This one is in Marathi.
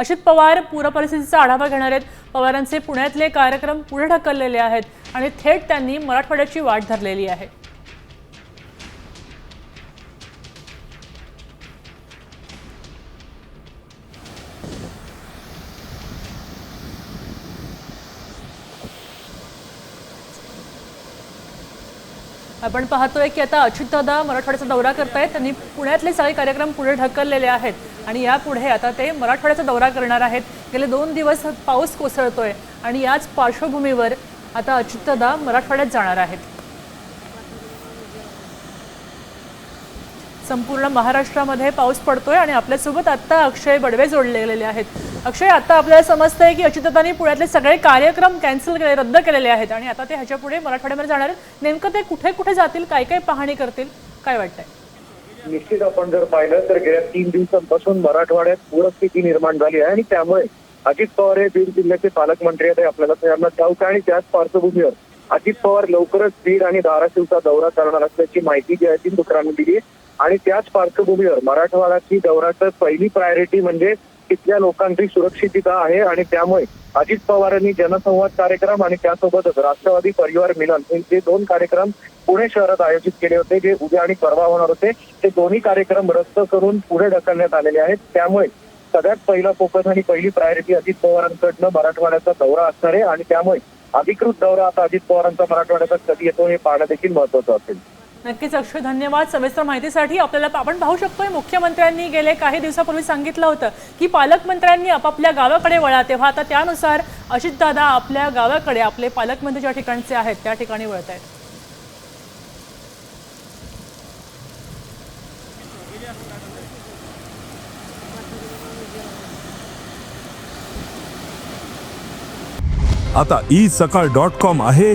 अजित पवार पूरपरिस्थितीचा आढावा घेणार आहेत. पवारांचे पुण्यातले कार्यक्रम पुढे ढकललेले आहेत आणि थेट त्यांनी मराठवाड्याची वाट धरलेली आहे. आपण पाहतोय की आता अच्युतदादा मराठवाड्याचा दौरा करतायत. त्यांनी पुण्यातले सगळे कार्यक्रम पुढे ढकललेले आहेत. आणि यापुढे आता ते मराठवाड्याचा दौरा करणार आहेत. गेले दोन दिवस पाऊस कोसळतोय. आणि याच पार्श्वभूमीवर आता अच्युतदादा मराठवाड्यात जाणार आहेत. संपूर्ण महाराष्ट्रामध्ये पाऊस पडतोय आणि आपल्यासोबत आता अक्षय बडवे जोडलेले आहेत. अक्षय आता आपल्याला समजतंय की अच्युतदानी पुण्यातले सगळे कार्यक्रम कॅन्सल केले रद्द केलेले आहेत आणि आता ते ह्याच्या पुढे मराठवाड्यामध्ये जाणार आहेत. नेमकं ते कुठे कुठे जातील काय काय पाहणी करतील काय वाटतंय? निश्चित आपण जर पाहिलं तर गेल्या तीन दिवसांपासून मराठवाड्यात पूरस्थिती निर्माण झाली आहे आणि त्यामुळे अजित पवार हे बीड जिल्ह्याचे पालकमंत्री आहेत आपल्याला सगळ्यांना ठाऊक आणि त्याच पार्श्वभूमीवर अजित पवार लवकरच बीड आणि धाराशिवचा दौरा करणार असल्याची माहिती जी आहे ती सूत्रांनी दिली आहे. आणि त्याच पार्श्वभूमीवर मराठवाड्याची दौऱ्याचं पहिली प्रायोरिटी म्हणजे तिथल्या लोकांची सुरक्षितता आहे आणि त्यामुळे अजित पवारांनी जनसंवाद कार्यक्रम आणि त्यासोबतच राष्ट्रवादी परिवार मिलन हे जे दोन कार्यक्रम पुणे शहरात आयोजित केले होते जे उद्या आणि परवा होणार होते ते दोन्ही कार्यक्रम रद्द करून पुढे ढकलण्यात आलेले आहेत. त्यामुळे सगळ्यात पहिला फोकस आणि पहिली प्रायोरिटी अजित पवारांकडनं मराठवाड्याचा दौरा असणार आहे आणि त्यामुळे अधिकृत दौरा आता अजित पवारांचा मराठवाड्याचा कधी येतो हे पाहणं देखील महत्वाचं असेल. नक्कीच अक्षय धन्यवाद. सविस्तर माहितीसाठी आपल्याला आपण पाहू शकतोय मुख्यमंत्र्यांनी गेले काही दिवसापूर्वी सांगितलं होतं की पालकमंत्र्यांनी आपापल्या गावाकडे वळा. तेव्हा आता त्यानुसार अजितदादा आपल्या गावाकडे आपले पालकमंत्री ज्या ठिकाणचे आहेत त्या ठिकाणी वळत आहेत आता ई सकाळ डॉट कॉम आहे.